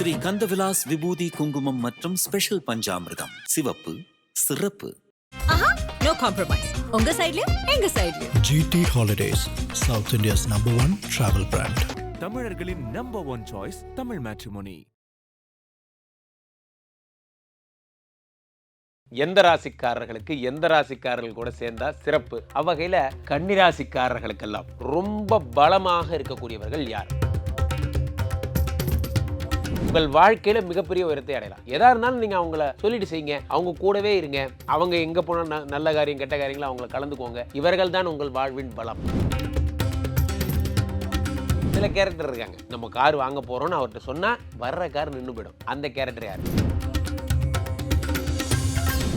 ஸ்ரீ கந்தவிலாஸ் விபூதி குங்குமம் மற்றும் ஸ்பெஷல் பஞ்சாமிர்தம். சிவப்பு சிறப்பு. நோ காம்ப்ரமைஸ் உங்க சைடுலயும் எங்க சைடுலயும் GT Holidays, South India's number one travel brand. தமிழர்களின் number one choice Tamil matrimony எந்த ராசிக்காரர்களுக்கு எந்த ராசிக்காரர்கள் கூட சேர்ந்தா சிறப்பு? அவ்வகையில கன்னிராசிக்காரர்களுக்கெல்லாம் ரொம்ப பலமாக இருக்கக்கூடியவர்கள் யார்? உங்கள் வாழ்க்கையில மிகப்பெரிய உயரத்தை அடையலாம். எதா இருந்தாலும் நீங்க அவங்கள சொல்லிட்டு செய்யுங்க. அவங்க கூடவே இருங்க. அவங்க எங்க போனா ந- நல்ல காரியம் கெட்ட காரியங்களை அவங்கள கலந்துக்கோங்க. இவர்கள் தான் உங்கள் வாழ்வின் பலம். சில கேரக்டர் இருக்காங்க. நம்ம கார் வாங்க போறோம்னு அவர்கிட்ட சொன்னா வர்ற கார் நின்று போயிடும். அந்த கேரக்டர் யார்?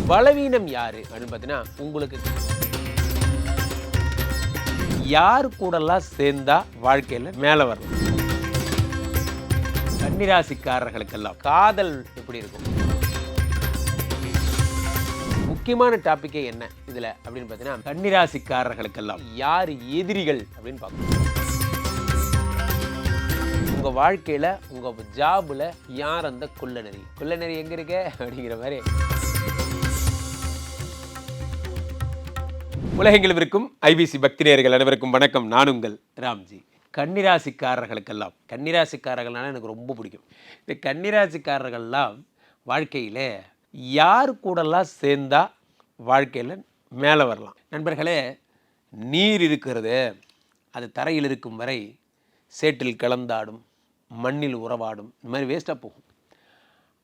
பலவீனம் யாரு அப்படின்னு பார்த்தீங்கன்னா உங்களுக்கு யார் கூடலாம் சேர்ந்தா வாழ்க்கையில் மேலே வரலாம். கன்னிராசிக்காரர்களுக்கெல்லாம் காதல் எப்படி இருக்கும்? முக்கியமான டாப்பிக்கே என்ன இதுல அப்படின்னு பார்த்தீங்கன்னா கன்னிராசிக்காரர்களுக்கெல்லாம் யார் எதிரிகள் அப்படின்னு பார்க்கணும். உங்க வாழ்க்கையில உங்க ஜாபுல யார் அந்த குள்ளநெறி குள்ளநெறி எங்க இருக்க? அப்படிங்கிற மாதிரி. உலகெங்கிலும் இருக்கும் ஐபிசி பக்தி நேர்கள் அனைவருக்கும் வணக்கம். நான் உங்கள் ராம்ஜி. கன்னிராசிக்காரர்களுக்கெல்லாம் கன்னிராசிக்காரர்கள்னால எனக்கு ரொம்ப பிடிக்கும். இந்த கன்னிராசிக்காரர்கள்லாம் வாழ்க்கையில் யார் கூடலாம் சேர்ந்தால் வாழ்க்கையில் மேலே வரலாம். நண்பர்களே நீர் இருக்கிறது அது தரையில் இருக்கும் வரை சேற்றில் கலந்தாடும் மண்ணில் உறவாடும் இந்த மாதிரி வேஸ்ட்டாக போகும்.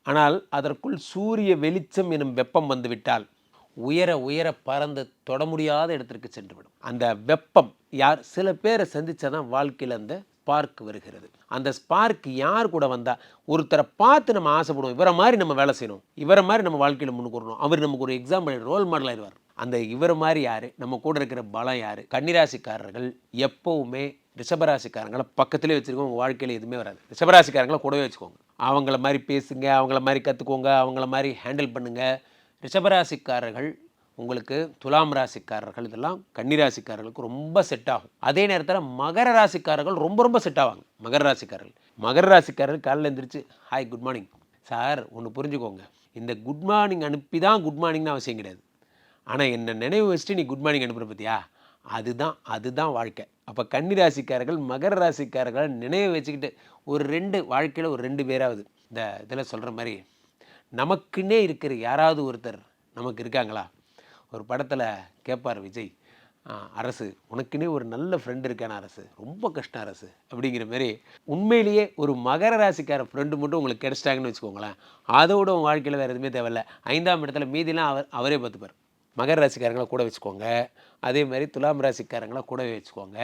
ஆனால் அதற்குள் சூரிய வெளிச்சம் எனும் வெப்பம் வந்துவிட்டால் உயர உயர பறந்து தொட முடியாத இடத்திற்கு சென்றுவிடும். அந்த வெப்பம் யார் சில பேரை சந்திச்சாதான் வாழ்க்கையில் அந்த ஸ்பார்க் வருகிறது. அந்த ஸ்பார்க் யார் கூட வந்தால் ஒருத்தரை பார்த்து நம்ம ஆசைப்படுவோம் இவரை மாதிரி நம்ம வேலை செய்யணும் இவரை மாதிரி நம்ம வாழ்க்கையில் முன்னுக்கு வரணும். அவர் நமக்கு ஒரு எக்ஸாம்பிள் ரோல் மாடல் ஆயிடுவார். அந்த இவர் மாதிரி யார் நம்ம கூட இருக்கிற பலம் யார் கன்னிராசிக்காரர்கள் எப்போவுமே ரிஷபராசிக்காரங்களை பக்கத்திலே வச்சுருக்கோம் உங்கள் வாழ்க்கையில் எதுவுமே வராது. ரிஷபராசிக்காரங்களை கூடவே வச்சுக்கோங்க. அவங்கள மாதிரி பேசுங்க அவங்கள மாதிரி கற்றுக்கோங்க அவங்கள மாதிரி ஹேண்டில் பண்ணுங்கள் ரிஷபராசிக்காரர்கள் உங்களுக்கு துலாம் ராசிக்காரர்கள் இதெல்லாம் கன்னிராசிக்காரர்களுக்கு ரொம்ப செட் ஆகும். அதே நேரத்தில் மகர ராசிக்காரர்கள் ரொம்ப ரொம்ப செட் ஆவாங்க. மகர ராசிக்காரர்கள். மகர ராசிக்காரர்கள் காலையில் எழுந்திரிச்சு ஹாய் குட் மார்னிங் சார் ஒன்று புரிஞ்சுக்கோங்க. இந்த குட் மார்னிங் அனுப்பி தான் குட் மார்னிங்னு அவசியம் கிடையாது. ஆனால் என்னை நினைவு வச்சுட்டு நீ குட் மார்னிங் அனுப்புகிற பார்த்தியா அதுதான் அதுதான் வாழ்க்கை. அப்போ கன்னி ராசிக்காரர்கள் மகர ராசிக்காரர்களை நினைவு வச்சுக்கிட்டு ஒரு ரெண்டு வாழ்க்கையில் ஒரு ரெண்டு பேராவது. இந்த இதில் சொல்கிற மாதிரி நமக்குன்னே இருக்கிற யாராவது ஒருத்தர் நமக்கு இருக்காங்களா? ஒரு படத்தில் கேட்பார் விஜய் அரசு உனக்குன்னே ஒரு நல்ல ஃப்ரெண்டு இருக்கான அரசு? ரொம்ப கஷ்டம் அரசு. அப்படிங்கிற மாதிரி உண்மையிலேயே ஒரு மகர ராசிக்கார ஃப்ரெண்டு மட்டும் உங்களுக்கு கிடைச்சிட்டாங்கன்னு வச்சுக்கோங்களேன். அதோட உங்கள் வாழ்க்கையில் வேறு எதுவுமே தேவையில்ல. ஐந்தாம் இடத்துல மீதிலாம் அவர் அவரே பார்த்துப்பார். மகர ராசிக்காரங்களை கூட வச்சுக்கோங்க. அதே மாதிரி துலாம் ராசிக்காரங்களை கூடவே வச்சுக்கோங்க.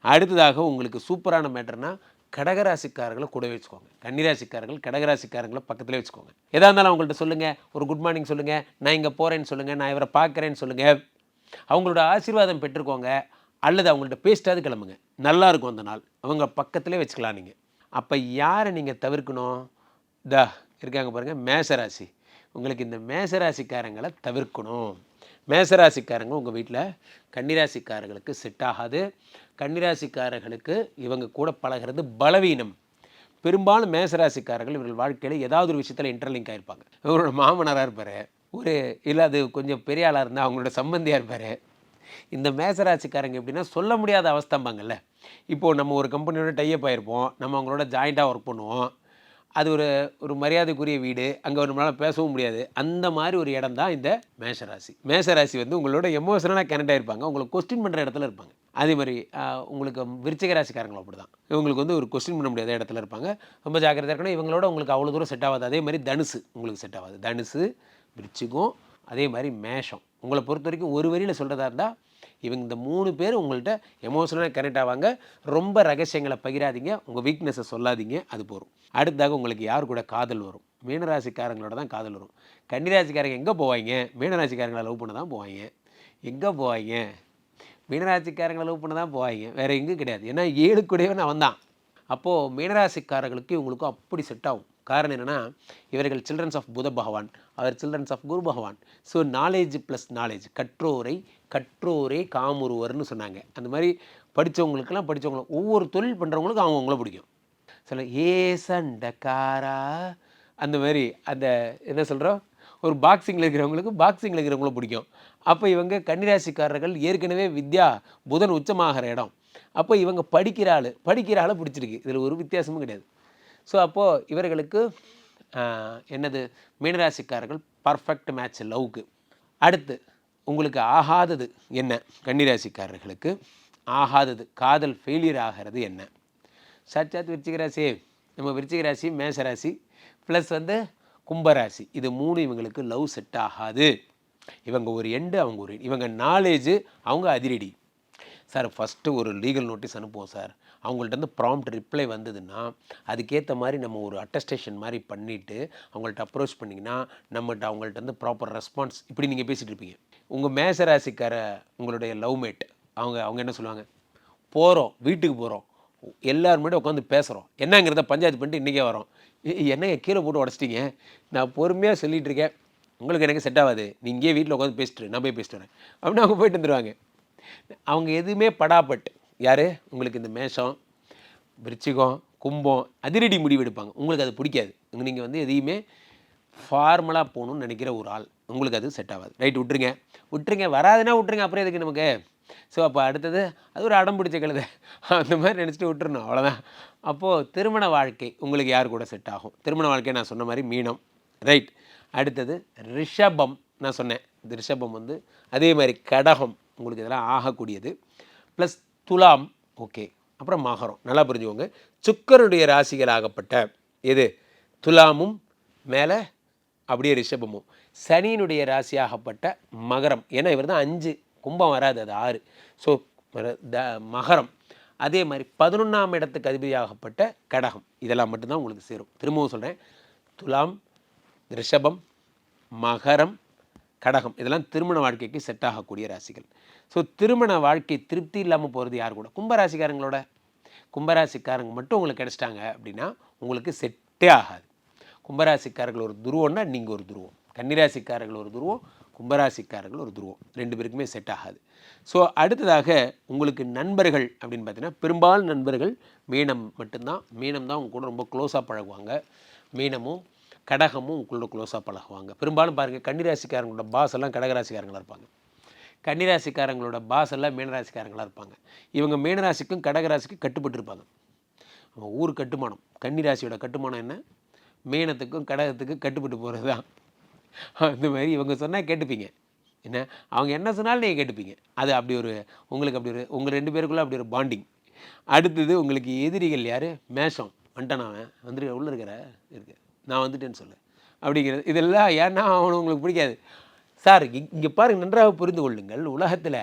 அடுத்ததாக உங்களுக்கு சூப்பரான மேட்டர்னால் கடகராசிக்காரர்களை கூடவே வச்சுக்கோங்க. கன்னிராசிக்காரர்கள் கடகராசிக்காரங்களை பக்கத்தில் வச்சுக்கோங்க. எதாக இருந்தாலும் அவங்கள்ட்ட சொல்லுங்கள் ஒரு குட் மார்னிங் சொல்லுங்கள் நான் இங்கே போகிறேன்னு சொல்லுங்கள் நான் இவரை பார்க்குறேன்னு சொல்லுங்கள் அவங்களோட ஆசீர்வாதம் பெற்றுக்கோங்க. அல்லது அவங்கள்ட்ட பேசிட்டாது கிளம்புங்க. நல்லாயிருக்கும் அந்த நாள். அவங்க பக்கத்திலே வச்சுக்கலாம் நீங்கள் அப்போ யாரை நீங்கள் தவிர்க்கணும்? தா இருக்காங்க பாருங்கள் மேசராசி. உங்களுக்கு இந்த மேசராசிக்காரங்களை தவிர்க்கணும். மேசராசிக்காரங்க உங்கள் வீட்டில் கன்னிராசிக்காரர்களுக்கு செட் ஆகாது. கன்னிராசிக்காரர்களுக்கு இவங்க கூட பழகிறது பலவீனம். பெரும்பாலும் மேசராசிக்காரர்கள் இவர்கள் வாழ்க்கையில் ஏதாவது ஒரு விஷயத்தில் இன்டர்லிங்க் ஆகிருப்பாங்க இவரோட மாமனாராக இருப்பார். ஒரு இல்லை அது கொஞ்சம் பெரிய ஆளாக இருந்தால் அவங்களோட சம்பந்தியாக இருப்பார். இந்த மேசராசிக்காரங்க எப்படின்னா சொல்ல முடியாத அவஸ்தம்பாங்கல்ல. இப்போது நம்ம ஒரு கம்பெனியோட டைப் ஆகிருப்போம் நம்ம அவங்களோட ஜாயிண்ட்டாக ஒர்க் பண்ணுவோம். அது ஒரு ஒரு மரியாதைக்குரிய வீடு. அங்கே நம்மளால் பேசவும் முடியாது. அந்த மாதிரி ஒரு இடம் தான் இந்த மேஷராசி. மேஷராசி வந்து உங்களோட எமோஷனலாக கனெக்ட் ஆகிருப்பாங்க உங்களை கொஸ்டின் பண்ணுற இடத்துல இருப்பாங்க. அதே மாதிரி உங்களுக்கு விருச்சிக ராசிக்காரங்களும் அப்படி தான் இவங்களுக்கு வந்து ஒரு கொஸ்டின் பண்ண முடியாத இடத்துல இருப்பாங்க. ரொம்ப ஜாக்கிரதையாக இருக்கணும். இவங்களோட உங்களுக்கு அவ்வளோ தூரம் செட் ஆகாது. அதே மாதிரி தனுசு உங்களுக்கு செட் ஆகாது. தனுசு விருச்சிகம் அதே மாதிரி மேஷம். உங்களை பொறுத்த வரைக்கும் ஒரு வரியில் சொல்கிறதா இருந்தால் இவங்க இந்த மூணு பேர் உங்கள்கிட்ட எமோஷனலாக கனெக்ட் ஆவாங்க. ரொம்ப ரகசியங்களை பகிராதீங்க. உங்கள் வீக்னஸை சொல்லாதீங்க. அது போகும் அடுத்ததாக உங்களுக்கு யார் கூட காதல் வரும்? மீனராசிக்காரங்களோட தான் காதல் வரும். கன்னிராசிக்காரங்க எங்கே போவாங்க? மீனராசிக்காரங்களை லவ் பண்ண தான் போவாங்க. எங்கே போவாங்க? மீனராசிக்காரங்களை லவ் பண்ண தான் போவாங்க. வேறு எங்கேயும் கிடையாது. ஏன்னா ஏழு கூடவே நான் வந்தான் அப்போது மீனராசிக்காரர்களுக்கு இவங்களுக்கும் அப்படி செட் ஆகும். காரணம் என்னென்னா இவர்கள் சில்ட்ரன்ஸ் ஆஃப் புத பகவான் அவர் children's of Guru Bhagavan so knowledge plus knowledge கற்றோரை கற்றோரே காமுருவர்னு சொன்னாங்க. அந்த மாதிரி படித்தவங்களுக்கெல்லாம் படித்தவங்களும் ஒவ்வொரு தொழில் பண்ணுறவங்களுக்கும் அவங்கவுங்கள பிடிக்கும். சொல்ல ஏ சண்டைக்காரா? அந்த மாதிரி அந்த என்ன சொல்கிறோம் ஒரு பாக்ஸிங்கில் இருக்கிறவங்களுக்கு பாக்ஸிங்கில் இருக்கிறவங்கள பிடிக்கும். அப்போ இவங்க கன்னிராசிக்காரர்கள் ஏற்கனவே வித்யா புதன் உச்சமாகிற இடம். அப்போ இவங்க படிக்கிற ஆள் படிக்கிற ஆளை பிடிச்சிருக்கு. இதில் ஒரு வித்தியாசமும் கிடையாது. ஸோ அப்போது இவர்களுக்கு என்னது? மீனராசிக்காரர்கள் பர்ஃபெக்ட் மேட்ச் லவ்க்கு அடுத்து உங்களுக்கு ஆகாதது என்ன? கன்னிராசிக்காரர்களுக்கு ஆகாதது காதல் ஃபெயிலியர் ஆகிறது என்ன? சாட்சாத் விருச்சிகராசி நம்ம விருச்சிகராசி மேசராசி ராசி ப்ளஸ் வந்து கும்பராசி இது மூணு இவங்களுக்கு லவ் செட் ஆகாது. இவங்க ஒரு எண்டு அவங்க ஒரு இவங்க நாலேஜு அவங்க அதிரடி. சார் ஃபஸ்ட்டு ஒரு லீகல் நோட்டீஸ் அனுப்புவோம் சார் அவங்கள்ட்ட இருந்து ப்ராம்ப்ட் ரிப்ளை வந்ததுன்னா அதுக்கேற்ற மாதிரி நம்ம ஒரு அட்டஸ்டேஷன் மாதிரி பண்ணிவிட்டு அவங்கள்ட்ட அப்ரோச் பண்ணிங்கன்னா நம்மகிட்ட அவங்கள்ட்ட இருந்து ப்ராப்பர் ரெஸ்பான்ஸ் இப்படி நீங்கள் பேசிகிட்டு இருப்பீங்க. உங்கள் மேசராசிக்கார உங்களுடைய லவ் மேட் அவங்க அவங்க என்ன சொல்லுவாங்க? போகிறோம் வீட்டுக்கு போகிறோம் எல்லாருமே உட்காந்து பேசுகிறோம் என்னங்கிறத பஞ்சாயத்து பண்ணிட்டு இன்றைக்கே வரோம். என்னங்க கீழே போட்டு உடச்சிட்டீங்க? நான் பொறுமையாக சொல்லிகிட்ருக்கேன் இருக்கேன். உங்களுக்கு எனக்கு செட் ஆகாது. நீங்கள் இங்கேயே வீட்டில் உட்காந்து பேசிட்டு நான் போய் பேசிட்டு வரேன். அப்படின்னு அவங்க போயிட்டு வந்துடுவாங்க அவங்க எதுவுமே படாப்பட்டு யார்? உங்களுக்கு இந்த மேஷம் விருச்சிகம் கும்பம் அதிரடி முடிவு எடுப்பாங்க. உங்களுக்கு அது பிடிக்காது. நீங்கள் வந்து எதையுமே ஃபார்மலாக போகணும்னு நினைக்கிற ஒரு ஆள். உங்களுக்கு அது செட் ஆகாது. ரைட் விட்டுருங்க. விட்டுருங்க. வராதுன்னா விட்டுருங்க. அப்புறம் எதுக்கு நமக்கு? ஸோ அப்போ அடுத்தது அது ஒரு அடம் பிடிச்ச கழுதை. அந்த மாதிரி நினச்சிட்டு விட்டுருணும் அவ்வளோதான் அப்போது திருமண வாழ்க்கை உங்களுக்கு யார் கூட செட் ஆகும்? திருமண வாழ்க்கை நான் சொன்ன மாதிரி மீனம். ரைட் அடுத்தது ரிஷபம். நான் சொன்னேன். இந்த ரிஷபம் வந்து அதே மாதிரி கடகம். உங்களுக்கு இதெல்லாம் ஆகக்கூடியது. ப்ளஸ் துலாம் ஓகே. அப்புறம் மகரம் நல்லா புரிஞ்சுக்கோங்க. சுக்கருடைய ராசிகளாகப்பட்ட எது? துலாமும் மேலே அப்படியே ரிஷபமும். சனியினுடைய ராசியாகப்பட்ட மகரம். ஏன்னா இவர் தான் அஞ்சு கும்பம் வராது அது ஆறு. ஸோ த மகரம். அதே மாதிரி பதினொன்றாம் இடத்துக்கு அதிபதியாகப்பட்ட கடகம். இதெல்லாம் மட்டும்தான் உங்களுக்கு சேரும். திரும்பவும் சொல்கிறேன் துலாம் ரிஷபம் மகரம் கடகம். இதெல்லாம் திருமண வாழ்க்கைக்கு செட் ஆகக்கூடிய ராசிகள். ஸோ திருமண வாழ்க்கை திருப்தி இல்லாமல் போகிறது யார் கூட? கும்பராசிக்காரங்களோட. கும்பராசிக்காரங்க மட்டும் உங்களுக்கு கிடச்சிட்டாங்க அப்படின்னா உங்களுக்கு செட்டே ஆகாது. கும்பராசிக்காரர்கள் ஒரு துருவம்னா நீங்கள் ஒரு துருவம். கன்னிராசிக்காரர்கள் ஒரு துருவம் கும்பராசிக்காரர்கள் ஒரு துருவம். ரெண்டு பேருக்குமே செட் ஆகாது. ஸோ அடுத்ததாக உங்களுக்கு நண்பர்கள் அப்படின்னு பார்த்தீங்கன்னா பெரும்பாலும் நண்பர்கள் மீனம் மட்டும்தான். மீனம் தான் உங்க கூட ரொம்ப க்ளோஸாக பழகுவாங்க. மீனமும் கடகமும் உங்களோட க்ளோஸாக பழகுவாங்க. பெரும்பாலும் பாருங்கள் கன்னிராசிக்காரங்களோட பாஸ் எல்லாம் கடகராசிக்காரங்களாக இருப்பாங்க. கன்னிராசிக்காரங்களோட பாஸ் எல்லாம் மீனராசிக்காரங்களாக இருப்பாங்க. இவங்க மீனராசிக்கும் கடகராசிக்கும் கட்டுப்பட்டு இருப்பாங்க ஊர் கட்டுமானம் கன்னிராசியோட கட்டுமானம் என்ன? மீனத்துக்கும் கடகத்துக்கும் கட்டுப்பட்டு போகிறது தான் அந்த மாதிரி இவங்க சொன்னால் கேட்டுப்பீங்க. என்ன? அவங்க என்ன சொன்னாலும் நீங்கள் கேட்டுப்பீங்க. அது அப்படி ஒரு உங்களுக்கு அப்படி ஒரு உங்கள் ரெண்டு பேருக்குள்ளே அப்படி ஒரு பாண்டிங் அடுத்தது உங்களுக்கு எதிரிகள் யார்? மேஷம். வந்துட்டான் அவன். வந்துட்டு உள்ளே இருக்கிற இருக்கு. நான் வந்துட்டேன்னு சொல்லு. அப்படிங்கிறது இதெல்லாம் ஏன்னா அவனை உங்களுக்கு பிடிக்காது. சார் இங்கே பாருங்க நன்றாக புரிந்து கொள்ளுங்கள். உலகத்தில்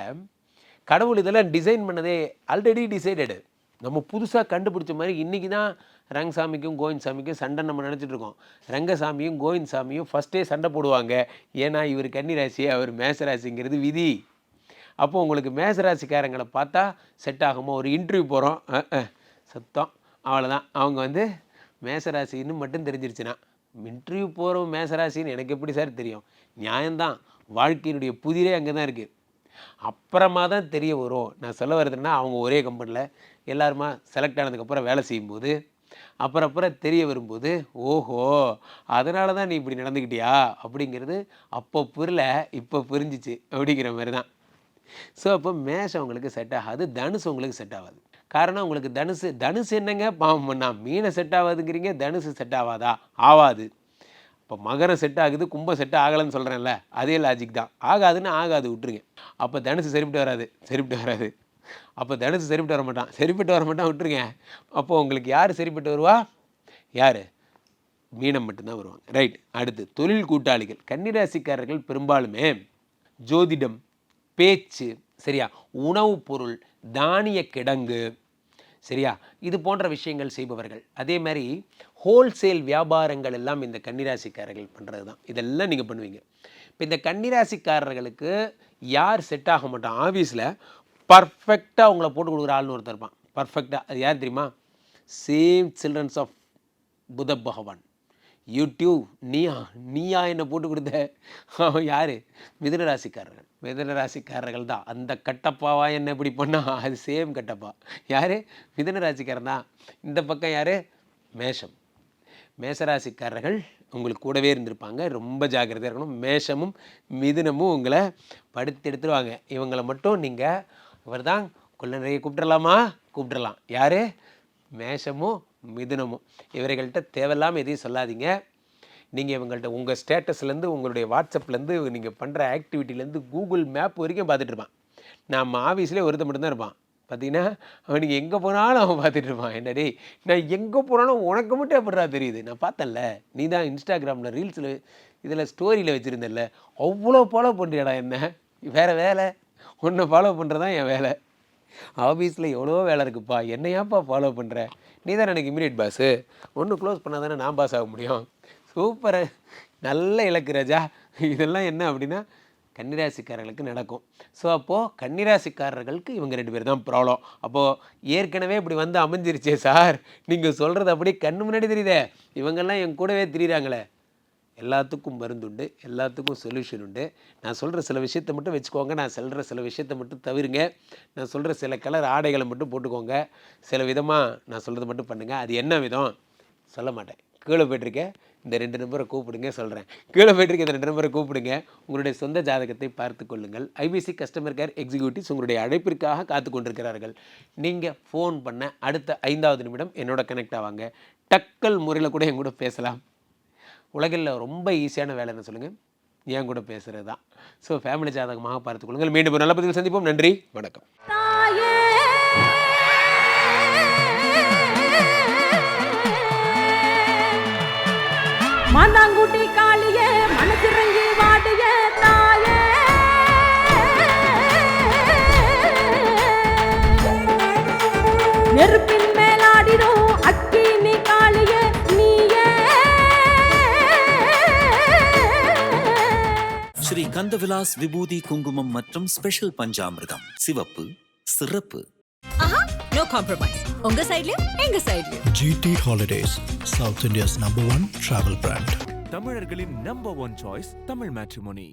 கடவுள் இதெல்லாம் டிசைன் பண்ணதே ஆல்ரெடி டிசைடடு நம்ம புதுசாக கண்டுபிடிச்ச மாதிரி இன்றைக்கி தான் ரங்கசாமிக்கும் கோவிந்த் சாமிக்கும் சண்டை நம்ம நினச்சிட்டு இருக்கோம். ரங்கசாமியும் கோவிந்த் சாமியும் ஃபஸ்ட்டே சண்டை போடுவாங்க. ஏன்னா இவர் கன்னிராசி அவர் மேசராசிங்கிறது விதி. அப்போது உங்களுக்கு மேசராசிக்காரங்களை பார்த்தா செட் ஆகுமோ ஒரு இன்டர்வியூ போகிறோம் சத்தம். அவ்வளோதான் அவங்க வந்து மேசராசின்னு மட்டும் தெரிஞ்சிருச்சுன்னா இன்டர்வியூ போகிறோம் மேசராசின்னு எனக்கு எப்படி சார் தெரியும்? நியாயம்தான். வாழ்க்கையினுடைய புதிரே அங்கே தான் இருக்குது. அப்புறமா தான் தெரிய வரும். நான் சொல்ல வர்றதுன்னா அவங்க ஒரே கம்பெனியில் எல்லாருமா செலக்ட் ஆனதுக்கப்புறம் வேலை செய்யும்போது அப்புறம் அப்புறம் தெரிய வரும்போது ஓஹோ அதனால தான் நீ இப்படி நடந்துக்கிட்டியா? அப்படிங்கிறது அப்போ புரியல இப்போ புரிஞ்சிச்சு அப்படிங்கிற மாதிரி தான். ஸோ அப்போ மேஷம் உங்களுக்கு செட் ஆகாது தனுசு உங்களுக்கு செட் ஆகாது. காரணம் உங்களுக்கு தனுசு தனுசு என்னங்க? பாவம் பண்ணா மீனை செட் ஆகாதுங்கிறீங்க தனுசு செட் ஆகாதா? ஆகாது இப்போ மகரம் செட் ஆகுது கும்பம் செட் ஆகலைன்னு சொல்கிறேன்ல அதே லாஜிக் தான். ஆகாதுன்னு ஆகாது விட்டுருங்க. அப்போ தனுசு சரிப்பட்டு வராது சரிப்பட்டு வராது. அப்போ தனுசு சரிப்பட்டு வர மாட்டான் சரிப்பட்டு வர மாட்டான் விட்டுருங்க. அப்போ உங்களுக்கு யார் சரிப்பட்டு வருவா? யார்? மீனம் மட்டும்தான் வருவாங்க. ரைட் அடுத்து தொழில் கூட்டாளிகள். கன்னிராசிக்காரர்கள் பெரும்பாலுமே ஜோதிடம் பேச்சு சரியா? உணவுப் பொருள் தானிய கிடங்கு சரியா? இது போன்ற விஷயங்கள் செய்பவர்கள். அதே மாதிரி ஹோல்சேல் வியாபாரங்கள் எல்லாம் இந்த கன்னிராசிக்காரர்கள் பண்ணுறது தான் இதெல்லாம் நீங்கள் பண்ணுவீங்க. இப்போ இந்த கன்னிராசிக்காரர்களுக்கு யார் செட் ஆக மாட்டோம் ஆஃபீஸில் பர்ஃபெக்டாக அவங்கள போட்டு கொடுக்குற ஆள்னு ஒருத்தர் இருப்பான். பர்ஃபெக்டாக அது யார் தெரியுமா? சேம் சில்ட்ரன்ஸ் ஆஃப் புத பகவான் யூடியூப் நீயா? நீயா என்னை போட்டு கொடுத்த? அவன் யார்? மிதுன ராசிக்காரர்கள். மிதுன ராசிக்காரர்கள் தான். அந்த கட்டப்பாவா என்ன இப்படி பண்ணா? அது சேம் கட்டப்பா. யார்? மிதுன ராசிக்காரன் தான். இந்த பக்கம் யார்? மேஷம். மேசராசிக்காரர்கள் உங்களுக்கு கூடவே இருந்திருப்பாங்க. ரொம்ப ஜாக்கிரதையாக இருக்கணும். மேஷமும் மிதுனமும் உங்களை படுத்து எடுத்துருவாங்க. இவங்களை மட்டும் நீங்கள் இவர் தான் கொள்ள நிறைய கூப்பிட்றலாமா கூப்பிட்றலாம் யார்? மேஷமும் மிதுனமும். இவர்கள்ட்ட தேவையில்லாமல் எதையும் சொல்லாதீங்க. நீங்கள் இவங்கள்ட்ட உங்கள் ஸ்டேட்டஸ்லேருந்து உங்களுடைய வாட்ஸ்அப்லேருந்து நீங்கள் பண்ணுற ஆக்டிவிட்டிலேருந்து கூகுள் மேப் வரைக்கும் பார்த்துட்ருப்பான் நம்ம ஆஃபீஸ்லேயே ஒருத்தன் மட்டும்தான் இருப்பான். பார்த்தீங்கன்னா அவனுக்கு எங்கே போனாலும் அவன் பார்த்துட்டு இருப்பான். என்ன டேய் நான் எங்கே போனாலும் உனக்கு மட்டும் எப்படா தெரியுது? நான் பார்த்தேன்ல நீ தான் இன்ஸ்டாகிராமில் ரீல்ஸில் இதில் ஸ்டோரியில் வச்சுருந்தல அவ்வளோ ஃபாலோ பண்ணுறியடா என்ன? வேறு வேலை. உன்னை ஃபாலோ பண்ணுறதான் என் வேலை. ஆஃபீஸில் எவ்வளோ வேலை இருக்குப்பா. என்னையாப்பா ஃபாலோ பண்ணுற நீ தான் எனக்கு இமீடியட் பாஸு ஒன்று க்ளோஸ் பண்ணால் தானே நான் பாஸ் ஆக முடியும். சூப்பர். நல்ல இலக்கு ராஜா. இதெல்லாம் என்ன அப்படின்னா கன்னிராசிக்காரர்களுக்கு நடக்கும். ஸோ அப்போது கன்னிராசிக்காரர்களுக்கு இவங்க ரெண்டு பேர் தான் ப்ராப்ளம் அப்போது ஏற்கனவே இப்படி வந்து அமைஞ்சிருச்சே சார். நீங்கள் சொல்கிறது அப்படியே கண்ணு முன்னாடி தெரியுதே. இவங்கெல்லாம் என் கூடவே தெரியுறாங்களே. எல்லாத்துக்கும் மருந்துண்டு எல்லாத்துக்கும் சொல்யூஷன் உண்டு. நான் சொல்கிற சில விஷயத்தை மட்டும் வச்சுக்கோங்க. நான் சொல்கிற சில விஷயத்தை மட்டும் தவிருங்க. நான் சொல்கிற சில கலர் ஆடைகளை மட்டும் போட்டுக்கோங்க. சில விதமாக நான் சொல்கிறது மட்டும் பண்ணுங்கள் அது என்ன விதம்? சொல்ல மாட்டேன். கீழே போயிட்டுருக்கேன். இந்த ரெண்டு நம்பரை கூப்பிடுங்க சொல்கிறேன் கீழே போயிட்டுருக்க இந்த ரெண்டு நம்பரை கூப்பிடுங்க. உங்களுடைய சொந்த ஜாதகத்தை பார்த்து கொள்ளுங்கள். ஐபிசி கஸ்டமர் கேர் எக்ஸிக்யூட்டிவ்ஸ் உங்களுடைய அழைப்பிற்காக காத்து கொண்டிருக்கிறார்கள். நீங்கள் ஃபோன் பண்ண அடுத்த ஐந்தாவது நிமிடம் என்னோட கனெக்ட் ஆவாங்க. டக்கல் முறையில் கூட என் கூட பேசலாம். உலகில் ரொம்ப ஈஸியான வேலை என்ன சொல்லுங்கள் என் கூட பேசுகிறது தான் ஸோ ஃபேமிலி ஜாதகமாக பார்த்துக்கொள்ளுங்கள் மீண்டும் நல்ல பதிவில் சந்திப்போம். நன்றி வணக்கம். ஸ்ரீ கந்தவிலாஸ் விபூதி குங்குமம் மற்றும் ஸ்பெஷல் பஞ்சாமிர்தம். சிவப்பு சிறப்பு. நோ காம்ப்ரமைஸ் உங்க சைடுலயும் எங்க சைடுலயும் GT Holidays, South India's number one travel brand. தமிழர்களின் number one choice Tamil matrimony